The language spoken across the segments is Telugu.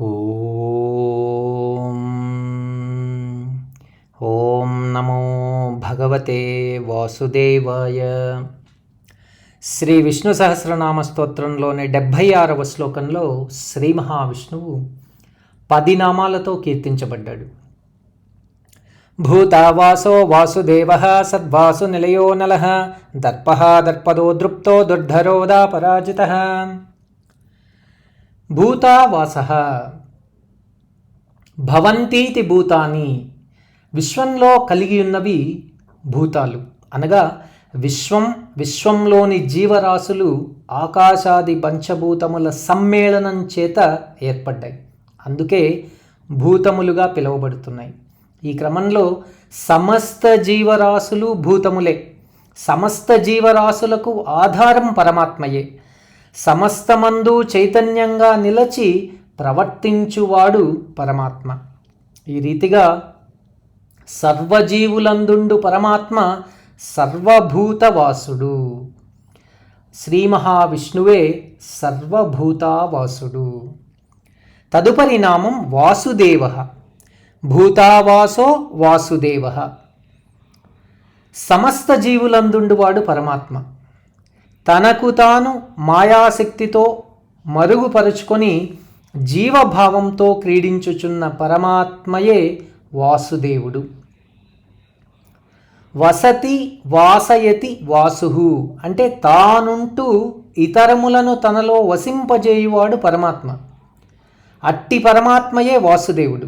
ఓం. ఓం నమో భగవతే వాసుదేవాయ. శ్రీ విష్ణు సహస్రనామ స్తోత్రంలోని డెబ్భై ఆరవ శ్లోకంలో శ్రీ మహావిష్ణువు పది నామాలతో కీర్తించబడ్డాడు. భూతావాసో వాసుదేవ సద్వాసు నిలయో నల దర్ప దర్పదో దృప్తో దుర్ధరోదా పరాజిత భూతావాస. భవంతీతి భూతాని విశ్వంలో కలిగి ఉన్నవి భూతాలు. అనగా విశ్వం విశ్వంలోని జీవరాశులు ఆకాశాది పంచభూతముల సమ్మేళనం చేత ఏర్పడ్డాయి. అందుకే భూతములుగా పిలువబడుతున్నాయి. ఈ క్రమంలో సమస్త జీవరాశులు భూతములే. సమస్త జీవరాశులకు ఆధారం పరమాత్మయే. సమస్తమందు చైతన్యంగా నిలచి ప్రవర్తించువాడు పరమాత్మ. ఈ రీతిగా సర్వజీవులందుండు పరమాత్మ సర్వభూతవాసుడు. శ్రీ మహావిష్ణువే సర్వభూతావాసుడు. తదుపరి నామం వాసుదేవ. భూతావాసో వాసుదేవ. సమస్త జీవులందుండువాడు పరమాత్మ. తనకు తాను మాయాశక్తితో మరుగుపరుచుకొని జీవభావంతో క్రీడించుచున్న పరమాత్మయే వాసుదేవుడు. వసతి వాసయతి వాసు అంటే తానుంటూ ఇతరములను తనలో వసింపజేయువాడు పరమాత్మ. అట్టి పరమాత్మయే వాసుదేవుడు.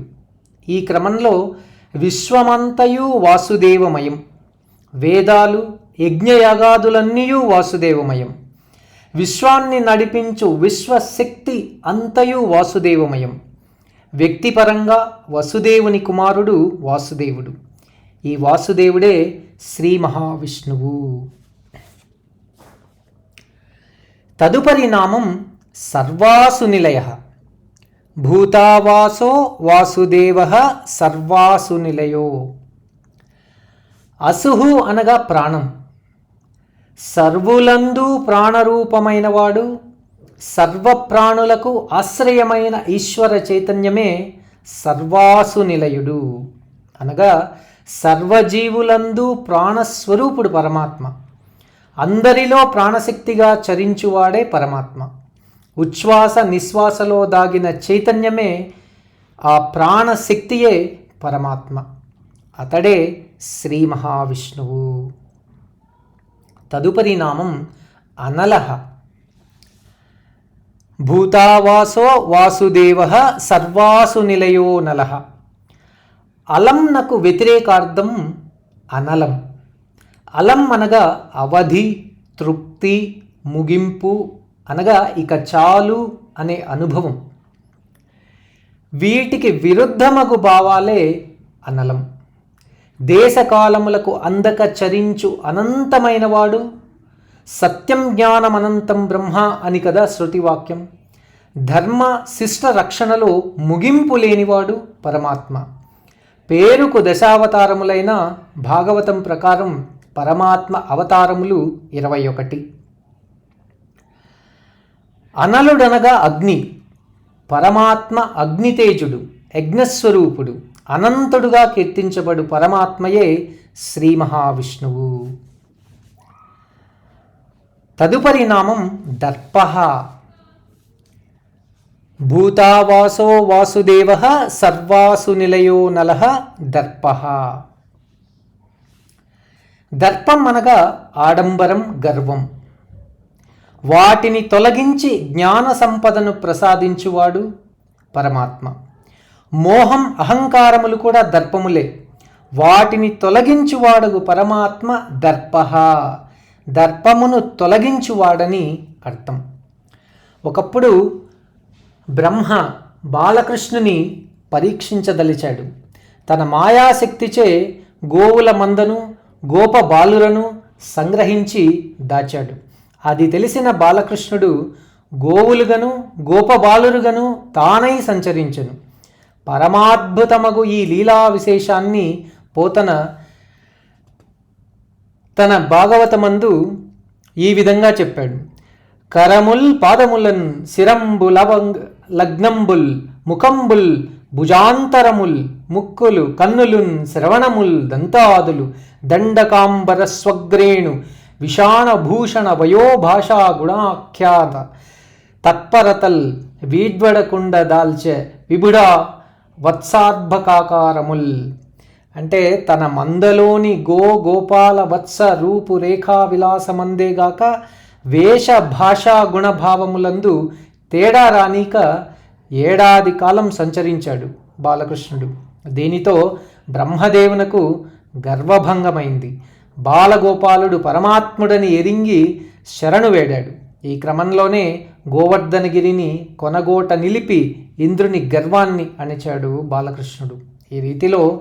ఈ క్రమంలో విశ్వమంతయు వాసుదేవమయం. వేదాలు యజ్ఞయాగాదులన్నీ వాసుదేవమయం. విశ్వాన్ని నడిపించు విశ్వశక్తి అంతయు వాసుదేవమయం. వ్యక్తిపరంగా వసుదేవుని కుమారుడు వాసుదేవుడు. ఈ వాసుదేవుడే శ్రీ మహావిష్ణువు. తదుపరి నామం సర్వాసు నిలయ భూతావాసో వాసుదేవ సర్వాసు నిలయో అసుహు అనగా ప్రాణం. సర్వులందు ప్రాణరూపమైనవాడు సర్వప్రాణులకు ఆశ్రయమైన ఈశ్వర చైతన్యమే సర్వాసు నిలయుడు. అనగా సర్వజీవులందు ప్రాణస్వరూపుడు పరమాత్మ. అందరిలో ప్రాణశక్తిగా చరించువాడే పరమాత్మ. ఉచ్ఛ్వాస నిశ్వాసలో దాగిన చైతన్యమే ఆ ప్రాణశక్తియే పరమాత్మ. అతడే శ్రీ మహావిష్ణువు. తదుపరి నామం అనలహ. భూతావాసో వాసుదేవ సర్వాసు నిలయో నలహ. అలంనకు వ్యతిరేకార్థం అనలం. అలం అనగా అవధి తృప్తి ముగింపు అనగా ఇక చాలు అనే అనుభవం. వీటికి విరుద్ధమగు భావాలే అనలం. దేశకాలములకు అందక చరించు అనంతమైనవాడు సత్యం జ్ఞానమనంతం బ్రహ్మ అని కదా శృతివాక్యం. ధర్మ శిష్ట రక్షణలో ముగింపు లేనివాడు పరమాత్మ. పేరుకు దశావతారములైన భాగవతం ప్రకారం పరమాత్మ అవతారములు ఇరవై ఒకటి. అనలుడనగా అగ్ని. పరమాత్మ అగ్నితేజుడు యజ్ఞస్వరూపుడు. అనంతుడుగా కీర్తించబడు పరమాత్మయే శ్రీ మహావిష్ణువు. తదుపరి నామం దర్ప భూతావాసో వాసుదేవ సర్వాసు నిలయో నల దర్ప దర్పం అనగా ఆడంబరం గర్వం. వాటిని తొలగించి జ్ఞాన సంపదను ప్రసాదించువాడు పరమాత్మ. మోహం అహంకారములు కూడా దర్పములే. వాటిని తొలగించువాడు పరమాత్మ దర్ప దర్పమును తొలగించువాడని అర్థం. ఒకప్పుడు బ్రహ్మ బాలకృష్ణుని పరీక్షించదలిచాడు. తన మాయాశక్తిచే గోవుల మందను గోప బాలులను సంగ్రహించి దాచాడు. అది తెలిసిన బాలకృష్ణుడు గోవులుగను గోపబాలురుగను తానై సంచరించను. పరమాద్భుతమగు ఈ లీలా విశేషాన్ని పోతన తన భాగవతమందు ఈ విధంగా చెప్పాడు. కరముల్ పాదములన్ శిరంబులవంగ్ లగ్నంబుల్ ముఖంబుల్ భుజాంతరముల్ ముక్కులు కన్నులున్ శ్రవణముల్ దంతాదులు దండకాంబర స్వగ్రేణు విషాణభూషణ వయోభాషా గుణాఖ్యాత తత్పరతల్ వీడ్వడకుండ దాల్చె విభుడా వత్సాద్భకాకారముల్. అంటే తన మందలోని గో గోపాల వత్స రూపు రేఖా విలాసమందేగాక వేష భాషా గుణభావములందు తేడా రానీక ఏడాది కాలం సంచరించాడు బాలకృష్ణుడు. దీనితో బ్రహ్మదేవునకు గర్వభంగమైంది. బాలగోపాలుడు పరమాత్ముడని ఎరింగి శరణు వేడాడు. ఈ క్రమంలోనే గోవర్ధనగిరిని కొనగోట నిలిపి ఇంద్రుని గర్వాన్ని అణచాడు బాలకృష్ణుడు. ఈ రీతిలో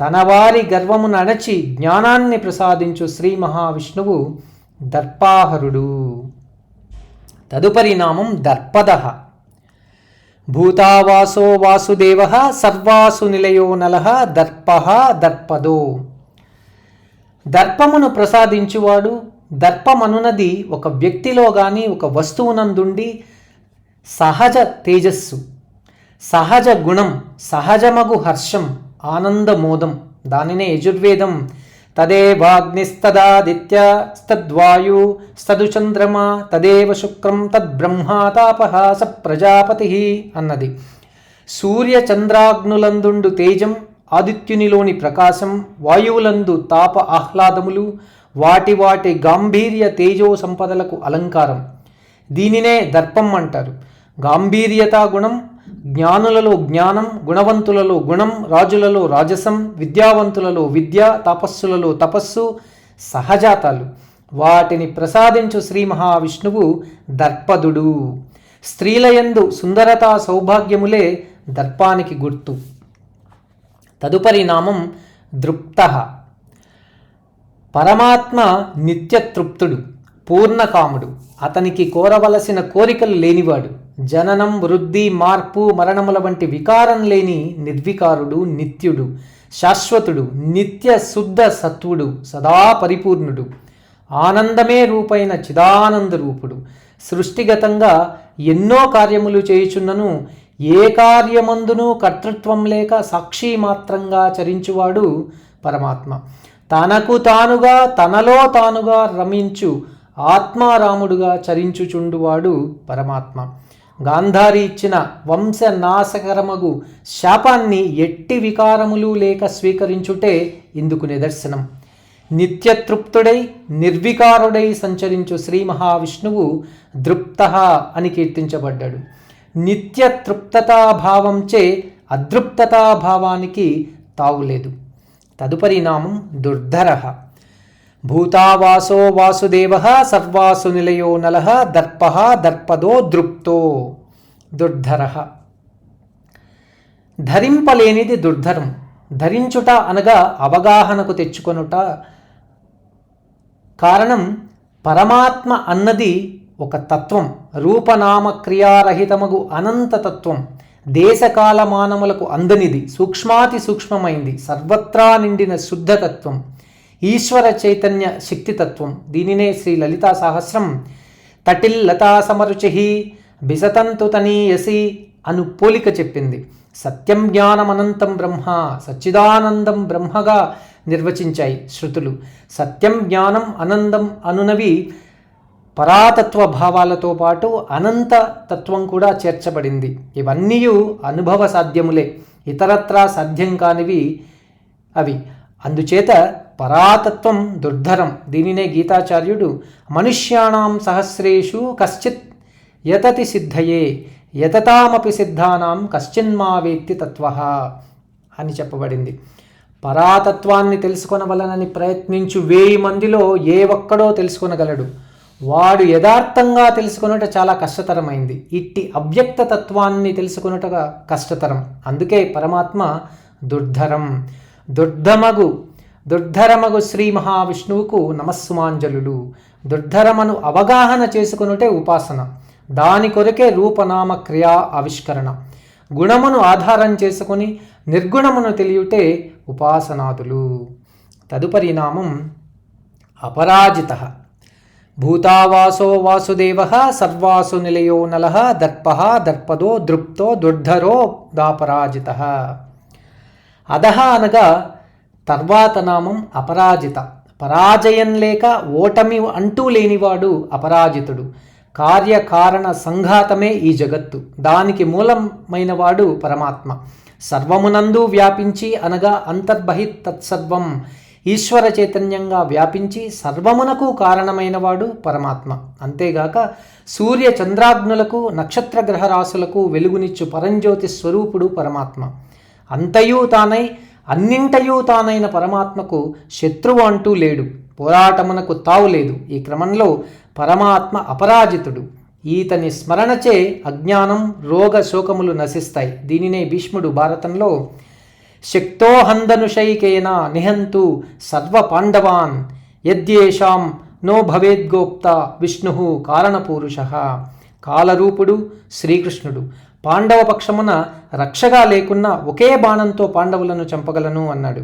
తన వారి గర్వమును అణచి జ్ఞానాన్ని ప్రసాదించు శ్రీ మహావిష్ణువు దర్పాహరుడు. తదుపరి నామం దర్పద. భూతావాసో వాసుదేవ సర్వాసు నిలయో నల దర్ప దర్పదో. దర్పమును ప్రసాదించువాడు దర్పమనునది ఒక వ్యక్తిలో కానీ ఒక వస్తువునందుండి సహజ తేజస్సు. సహజ గుణం సహజమగు హర్షం ఆనందమోదం. దానినే యజుర్వేదం. తదేవాగ్నిస్తదాదిత్యస్తద్వాయు స్తదు చంద్రమా తదేవ శుక్రం తద్బ్రహ్మాతాపహ స ప్రజాపతి అన్నది. సూర్య చంద్రాగ్నులందుండు తేజం ఆదిత్యునిలోని ప్రకాశం వాయువులందు తాప ఆహ్లాదములు వాటి వాటి గాంభీర్య తేజో సంపదలకు అలంకారం. దీనినే దర్పం అంటారు. గాంభీర్యతా గుణం జ్ఞానులలో జ్ఞానం గుణవంతులలో గుణం రాజులలో రాజసం విద్యావంతులలో విద్య తపస్సులలో తపస్సు సహజాతాలు. వాటిని ప్రసాదించు శ్రీ మహావిష్ణువు దర్పదుడు. స్త్రీలయందు సుందరత సౌభాగ్యములే దర్పానికి గుర్తు. తదుపరి నామం దృప్త. పరమాత్మ నిత్యతృప్తుడు పూర్ణకాముడు. అతనికి కోరవలసిన కోరికలు లేనివాడు. జననం వృద్ధి మార్పు మరణముల వంటి వికారం లేని నిర్వికారుడు నిత్యుడు శాశ్వతుడు నిత్య శుద్ధ సత్వుడు సదా పరిపూర్ణుడు. ఆనందమే రూపైన చిదానంద రూపుడు. సృష్టిగతంగా ఎన్నో కార్యములు చేయుచున్నను ఏ కార్యమందునూ కర్తృత్వం లేక సాక్షి మాత్రంగా చరించువాడు పరమాత్మ. తనకు తానుగా తనలో తానుగా రమించు ఆత్మారాముడుగా చరించుచుండువాడు పరమాత్మ. గాంధారి ఇచ్చిన వంశనాశకరమగు శాపాన్ని ఎట్టి వికారములు లేక స్వీకరించుటే ఇందుకు నిదర్శనం. నిత్యతృప్తుడై నిర్వికారుడై సంచరించు శ్రీ మహావిష్ణువు దృప్త అని కీర్తించబడ్డాడు. నిత్యతృప్తతాభావంచే అదృప్తతాభావానికి తావులేదు. తదుపరి నామం దుర్ధర. భూతావాసో వాసుదేవ సర్వాసు నిలయో నల దర్ప దర్పదో దృప్తో దుర్ధర ధరింపలేనిది దుర్ధరం। ధరించుట అనగా అవగాహనకు తెచ్చుకొనుట కారణం పరమాత్మ అన్నది ఒక తత్వం రూపనామ క్రియారహితమగు అనంత తత్వం దేశకాల మానములకు అందనిది సూక్ష్మాతి సూక్ష్మమైంది సర్వత్రా నిండిన శుద్ధతత్వం. ఈశ్వర చైతన్య శక్తితత్వం. దీనినే శ్రీ లలితా సహస్రం. తటిల్ లతా సమరుచి బిసతంతు తనీయసి అను పోలిక చెప్పింది. సత్యం జ్ఞానం అనంతం బ్రహ్మ సచ్చిదానందం బ్రహ్మగా నిర్వచించాయి శృతులు. సత్యం జ్ఞానం అనందం అనునవి పరాతత్వ భావాలతో పాటు అనంత తత్వం కూడా చేర్చబడింది. ఇవన్నీ అనుభవ సాధ్యములే. ఇతరత్రా సాధ్యం కానివి అవి. అందుచేత పరాతత్వం దుర్ధరం. దీనినే గీతాచార్యుడు మనుష్యాణం సహస్రేషు కశ్చిత్ యతతి సిద్ధయే యతతామపి సిద్ధానాం కశ్చిన్మా వేత్తి తత్వ అని చెప్పబడింది. పరాతత్వాన్ని తెలుసుకొనవలనని ప్రయత్నించు వేయి మందిలో ఏ ఒక్కడో తెలుసుకొనగలడు. వాడు యథార్థంగా తెలుసుకొనుట చాలా కష్టతరమైంది. ఇట్టి అవ్యక్త తత్వాన్ని తెలుసుకొనుట కష్టతరం. అందుకే పరమాత్మ దుర్ధరం. దుర్ధమగు దుర్ధరమగు శ్రీ మహావిష్ణువుకు నమస్సుమాంజలులు. దుర్ధరమను అవగాహన చేసుకునుటే ఉపాసన. దాని కొరకే రూపనామ క్రియా ఆవిష్కరణ. గుణమును ఆధారం చేసుకొని నిర్గుణమును తెలియుటే ఉపాసనాదులు. తదుపరి నామం అపరాజిత. భూతావాసో వాసుదేవ సర్వాసు నిలయో నల దర్ప దర్పదో దృప్తో దుర్ధరో దాపరాజిత. అధహ అనగా తర్వాత నామం అపరాజిత. పరాజయం లేక ఓటమి అంటూ లేనివాడు అపరాజితుడు. కార్యకారణ సంఘాతమే ఈ జగత్తు. దానికి మూలమైన వాడు పరమాత్మ. సర్వమునందు వ్యాపించి అనగా అంతర్బహిత్ తత్సర్వం ఈశ్వర చైతన్యంగా వ్యాపించి సర్వమునకు కారణమైనవాడు పరమాత్మ. అంతేగాక సూర్య చంద్రాగ్నులకు నక్షత్ర గ్రహరాశులకు వెలుగునిచ్చు పరంజ్యోతి స్వరూపుడు పరమాత్మ. అంతయూ తానై అన్నింటయూ తానైన పరమాత్మకు శత్రువు అంటూ లేడు. పోరాటమునకు తావు లేదు. ఈ క్రమంలో పరమాత్మ అపరాజితుడు. ఈతని స్మరణచే అజ్ఞానం రోగ శోకములు నశిస్తాయి. దీనినే భీష్ముడు భారతంలో శక్తోహందనుషైకేన నిహంతు సర్వ పాండవాన్ యద్యేషాం నో భవేద్గోప్త విష్ణు కారణపూరుష. కాలరూపుడు శ్రీకృష్ణుడు. పాండవ పక్షమున రక్షగా లేకున్నా ఒకే బాణంతో పాండవులను చంపగలను అన్నాడు.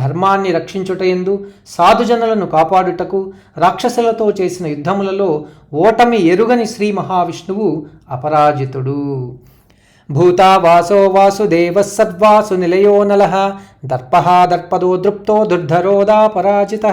ధర్మాన్ని రక్షించుటయందు సాధుజనులను కాపాడుటకు రాక్షసులతో చేసిన యుద్ధములలో ఓటమి ఎరుగని శ్రీ మహావిష్ణువు అపరాజితుడు. భూతావాసో వాసుదేవ సద్వాసు నిలయో నల దర్పహ దర్పదో దృప్తో దుర్ధరోదా పరాజిత.